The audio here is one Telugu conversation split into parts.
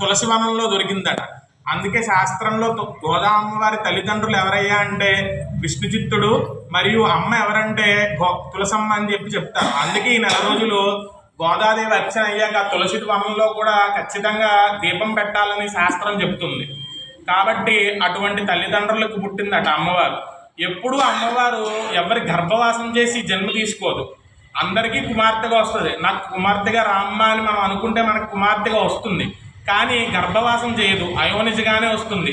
తులసి వనంలో దొరికిందట. అందుకే శాస్త్రంలో తు- గోదామ్మ వారి తల్లిదండ్రులు ఎవరయ్యా అంటే విష్ణుచిత్తుడు మరియు అమ్మ ఎవరంటే గో తులసమ్మ అని చెప్పి చెప్తారు. అందుకే ఈ నెల రోజులు గోదాదేవి అర్చన అయ్యాక తులసి వనంలో కూడా ఖచ్చితంగా దీపం పెట్టాలని శాస్త్రం చెప్తుంది. కాబట్టి అటువంటి తల్లిదండ్రులకు పుట్టిందట అమ్మవారు. ఎప్పుడూ అమ్మవారు ఎవరి గర్భవాసం చేసి జన్మ తీసుకోదు. అందరికీ కుమార్తెగా వస్తుంది. నాకు కుమార్తెగా రామ్మ అని మనం అనుకుంటే మనకు కుమార్తెగా వస్తుంది. కానీ గర్భవాసం చేయదు అయోనిజగానే వస్తుంది.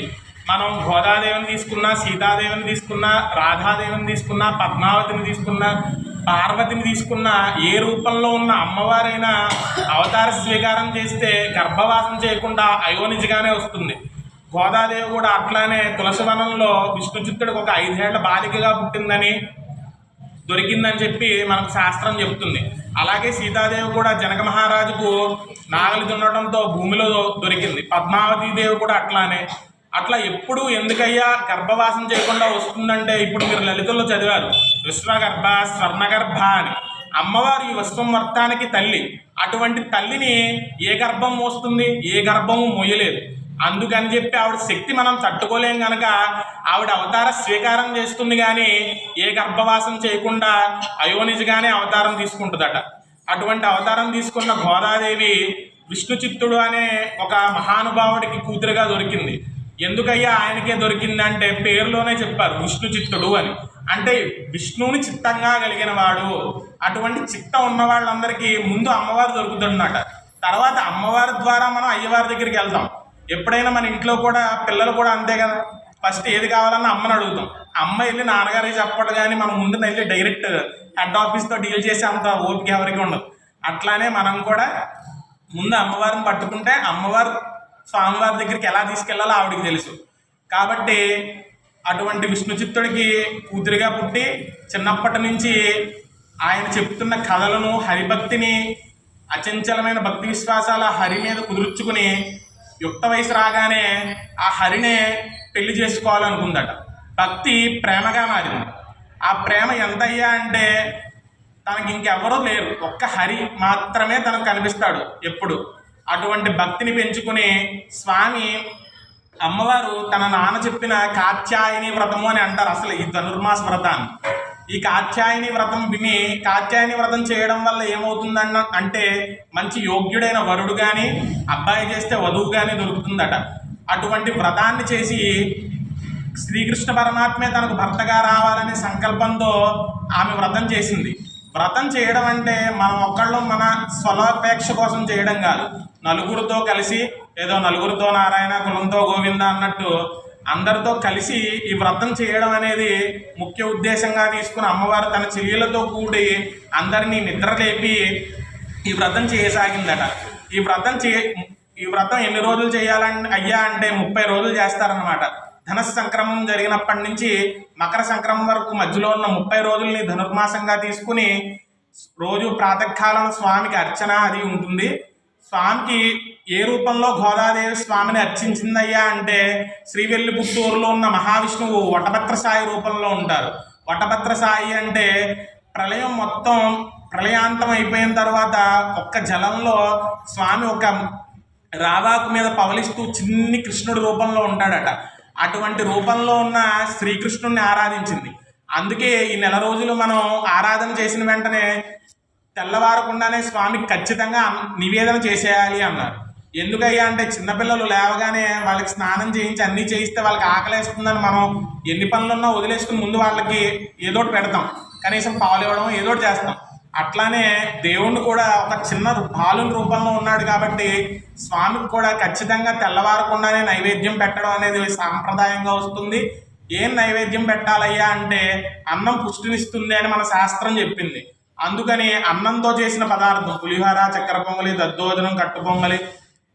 మనం గోదాదేవిని తీసుకున్నా సీతాదేవిని తీసుకున్నా రాధాదేవిని తీసుకున్నా పద్మావతిని తీసుకున్నా పార్వతిని తీసుకున్నా ఏ రూపంలో ఉన్న అమ్మవారైనా అవతార స్వీకారం చేస్తే గర్భవాసం చేయకుండా అయోనిజగానే వస్తుంది. గోదాదేవి కూడా అట్లానే తులసివనంలో విష్ణుచిత్తుడికి ఒక ఐదేళ్ళ బాలికగా పుట్టిందని దొరికిందని చెప్పి మనకు శాస్త్రం చెప్తుంది అలాగే సీతాదేవి కూడా జనక మహారాజుకు నాగలి దున్నడంతో భూమిలో దొరికింది. పద్మావతి దేవి కూడా అట్లానే. అట్లా ఎప్పుడు ఎందుకయ్యా గర్భవాసం చేయకుండా వస్తుందంటే ఇప్పుడు మీరు లలితల్లో చదివారు. విశ్వగర్భ స్వర్ణగర్భ అని. అమ్మవారు ఈ విశ్వంవర్తానికి తల్లి. అటువంటి తల్లిని ఏ గర్భం మోస్తుంది? ఏ గర్భము మోయలేదు. అందుకని చెప్పి ఆవిడ శక్తి మనం తట్టుకోలేం కనుక ఆవిడ అవతార స్వీకారం చేస్తుంది కానీ ఏ గర్భవాసం చేయకుండా అయోనిజగానే అవతారం తీసుకుంటుందట. అటువంటి అవతారం తీసుకున్న గోదాదేవి విష్ణు చిత్తుడు అనే ఒక మహానుభావుడికి కూతురుగా దొరికింది. ఎందుకయ్యా ఆయనకే దొరికింది అంటే పేరులోనే చెప్పారు విష్ణు చిత్తుడు అని. అంటే విష్ణువుని చిత్తంగా కలిగిన వాడు అటువంటి చిత్తం ఉన్న వాళ్ళందరికీ ముందు అమ్మవారు దొరుకుతుందన్నమాట. తర్వాత అమ్మవారి ద్వారా మనం అయ్యవారి దగ్గరికి వెళ్తాం. ఎప్పుడైనా మన ఇంట్లో కూడా పిల్లలు కూడా అంతే కదా. ఫస్ట్ ఏది కావాలన్నా అమ్మని అడుగుతాం. అమ్మ వెళ్ళి నాన్నగారికి చెప్పడు కానీ మనం ముందు వెళ్ళి డైరెక్ట్ హెడ్ ఆఫీస్తో డీల్ చేసే అంత ఓపిక ఎవరికి ఉండదు. అట్లానే మనం కూడా ముందు అమ్మవారిని పట్టుకుంటే అమ్మవారు స్వామివారి దగ్గరికి ఎలా తీసుకెళ్ళాలో ఆవిడకి తెలుసు. కాబట్టి అటువంటి విష్ణు చిత్తుడికి కూతురిగా పుట్టి చిన్నప్పటి నుంచి ఆయన చెప్తున్న కథలను హరిభక్తిని అచంచలమైన భక్తి విశ్వాసాల హరి మీద కుదుర్చుకుని యుక్త వయసు రాగానే ఆ హరినే పెళ్ళి చేసుకోవాలనుకుందట. భక్తి ప్రేమగా మారింది. ఆ ప్రేమ ఎంతయ్యా అంటే తనకి ఇంకెవరూ లేరు. ఒక్క హరి మాత్రమే తనకు కనిపిస్తాడు ఎప్పుడు. అటువంటి భక్తిని పెంచుకుని స్వామి అమ్మవారు తన నాన్న చెప్పిన కాత్యాయని వ్రతము అని అంటారు అసలు ఈ ధనుర్మాస వ్రతాన్ని. ఈ కాత్యాయని వ్రతం విని కాత్యాయని వ్రతం చేయడం వల్ల ఏమవుతుందన్న అంటే మంచి యోగ్యుడైన వరుడు కానీ అబ్బాయి చేస్తే వధువు కానీ దొరుకుతుందట. అటువంటి వ్రతాన్ని చేసి శ్రీకృష్ణ పరమాత్మే తనకు భర్తగా రావాలనే సంకల్పంతో ఆమె వ్రతం చేసింది. వ్రతం చేయడం అంటే మనం ఒక్కళ్ళు మన స్వలాపేక్ష కోసం చేయడం కాదు. నలుగురితో కలిసి ఏదో నలుగురితో నారాయణ కులంతో గోవింద అన్నట్టు అందరితో కలిసి ఈ వ్రతం చేయడం అనేది ముఖ్య ఉద్దేశంగా తీసుకుని అమ్మవారు తన చెల్లెలతో కూడి అందరినీ నిద్రలేపి ఈ వ్రతం చేయసాగిందట. ఈ వ్రతం చే ఈ వ్రతం ఎన్ని రోజులు చేయాలని అయ్యా అంటే ముప్పై రోజులు చేస్తారనమాట ధన సంక్రమం జరిగినప్పటి నుంచి మకర సంక్రమం వరకు మధ్యలో ఉన్న ముప్పై రోజుల్ని ధనుర్మాసంగా తీసుకుని రోజు ప్రాతకాలం స్వామికి అర్చన అది ఉంటుంది. స్వామికి ఏ రూపంలో గోదాదేవి స్వామిని అర్చించిందయ్యా అంటే శ్రీవెల్లిపుత్తూరులో ఉన్న మహావిష్ణువు వటభద్ర సాయి రూపంలో ఉంటారు. వటభద్ర సాయి అంటే ప్రళయం మొత్తం ప్రళయాంతం అయిపోయిన తర్వాత ఒక్క జలంలో స్వామి ఒక రావాకు మీద పవలిస్తూ చిన్ని కృష్ణుడి రూపంలో ఉంటాడట. అటువంటి రూపంలో ఉన్న శ్రీకృష్ణుణ్ణి ఆరాధించింది. అందుకే ఈ నెల రోజులు మనం ఆరాధన చేసిన వెంటనే తెల్లవారకుండానే స్వామికి ఖచ్చితంగా నివేదన చేసేయాలి అన్నారు. ఎందుకయ్యా అంటే చిన్నపిల్లలు లేవగానే వాళ్ళకి స్నానం చేయించి అన్నీ చేయిస్తే వాళ్ళకి ఆకలేస్తుందని మనం ఎన్ని పనులున్నా వదిలేసుకుని ముందు వాళ్ళకి ఏదోటి పెడతాం. కనీసం పాలు ఇవ్వడం ఏదో చేస్తాం. అట్లానే దేవుణ్ణి కూడా ఒక చిన్న బాలుని రూపంలో ఉన్నాడు కాబట్టి స్వామికి కూడా ఖచ్చితంగా తెల్లవారకుండానే నైవేద్యం పెట్టడం అనేది సాంప్రదాయంగా వస్తుంది. ఏం నైవేద్యం పెట్టాలయ్యా అంటే అన్నం పుష్టినిస్తుంది అని మన శాస్త్రం చెప్పింది. అందుకని అన్నంతో చేసిన పదార్థం పులిహోర చక్కెర పొంగలి దద్దోజనం కట్టు పొంగలి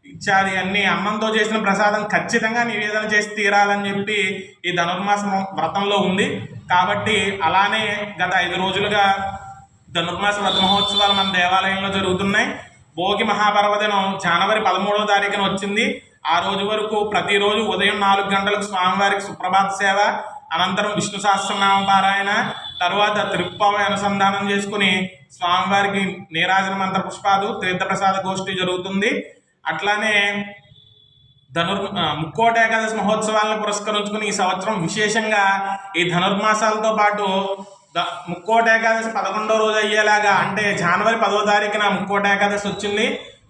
ఇత్యాది అన్ని అన్నంతో చేసిన ప్రసాదం ఖచ్చితంగా నివేదన చేసి తీరాలని చెప్పి ఈ ధనుర్మాసం వ్రతంలో ఉంది. కాబట్టి అలానే గత ఐదు రోజులుగా ధనుర్మాస వ్రత మహోత్సవాలు మన దేవాలయంలో జరుగుతున్నాయి. భోగి మహాపర్వదినం జనవరి పదమూడవ తారీఖున వచ్చింది. ఆ రోజు వరకు ప్రతిరోజు ఉదయం నాలుగు గంటలకు స్వామివారికి సుప్రభాత సేవ అనంతరం విష్ణు సహస్రనామ పారాయణ తర్వాత త్రిప్పావి అనుసంధానం చేసుకుని స్వామివారికి నీరాజన మంత్ర పుష్పాలు తీర్థప్రసాద గోష్ఠి జరుగుతుంది. అట్లానే ధనుర్ ముక్కోట ఏకాదశి మహోత్సవాలను పురస్కరించుకుని ఈ సంవత్సరం విశేషంగా ఈ ధనుర్మాసాలతో పాటు ముక్కోట ఏకాదశి పదకొండో రోజు అయ్యేలాగా అంటే జనవరి పదో తారీఖున ముక్కోట ఏకాదశి వచ్చింది.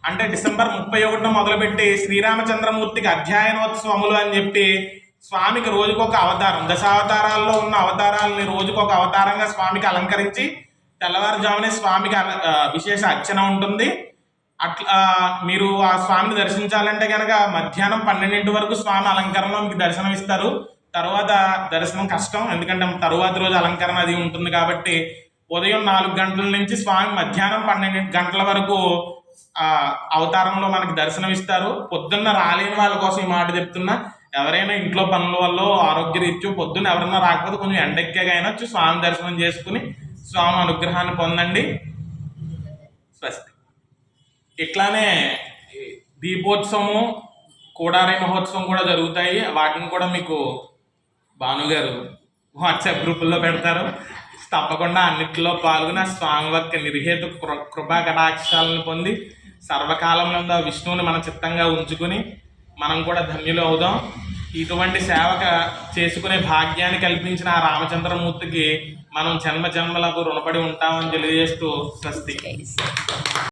అంటే డిసెంబర్ ముప్పై ఒకటిన మొదలుపెట్టి శ్రీరామచంద్రమూర్తికి అధ్యయనోత్సవములు అని చెప్పి స్వామికి రోజుకొక అవతారం దశావతారాల్లో ఉన్న అవతారాలని రోజుకొక అవతారంగా స్వామికి అలంకరించి తెల్లవారుజామునే స్వామికి విశేష అర్చన ఉంటుంది. అట్లా మీరు ఆ స్వామిని దర్శించాలంటే కనుక మధ్యాహ్నం పన్నెండింటి వరకు స్వామి అలంకరణలో మీకు దర్శనం ఇస్తారు తర్వాత దర్శనం కష్టం ఎందుకంటే తరువాత రోజు అలంకరణ అది ఉంటుంది కాబట్టి ఉదయం నాలుగు గంటల నుంచి స్వామి మధ్యాహ్నం పన్నెండు గంటల వరకు అవతారంలో మనకి దర్శనం ఇస్తారు. పొద్దున్న రాలేని వాళ్ళ కోసం ఈ మాట చెప్తున్నా ఎవరైనా ఇంట్లో పనుల వల్ల ఆరోగ్యరీత్యం పొద్దున్న ఎవరైనా రాకపోతే కొంచెం ఎండెక్కేగా అయినా వచ్చి స్వామి దర్శనం చేసుకుని స్వామి అనుగ్రహాన్ని పొందండి. స్వస్తి. ఇట్లానే దీపోత్సవము కోడారి మహోత్సవం కూడా జరుగుతాయి. వాటిని కూడా మీకు భానుగారు వాట్సాప్ గ్రూపుల్లో పెడతారు. తప్పకుండా అన్నిటిలో పాల్గొని ఆ స్వామివారికి నిర్హేతు కృ కృపా కటాక్షాలను పొంది సర్వకాలంలో విష్ణువుని మన చిత్తంగా ఉంచుకుని మనం కూడా ధన్యులు అవుదాం. ఇటువంటి సేవక చేసుకునే భాగ్యాన్ని కల్పించిన ఆ రామచంద్రమూర్తికి మనం జన్మ జన్మలకు రుణపడి ఉంటామని తెలియజేస్తూ స్వస్తి.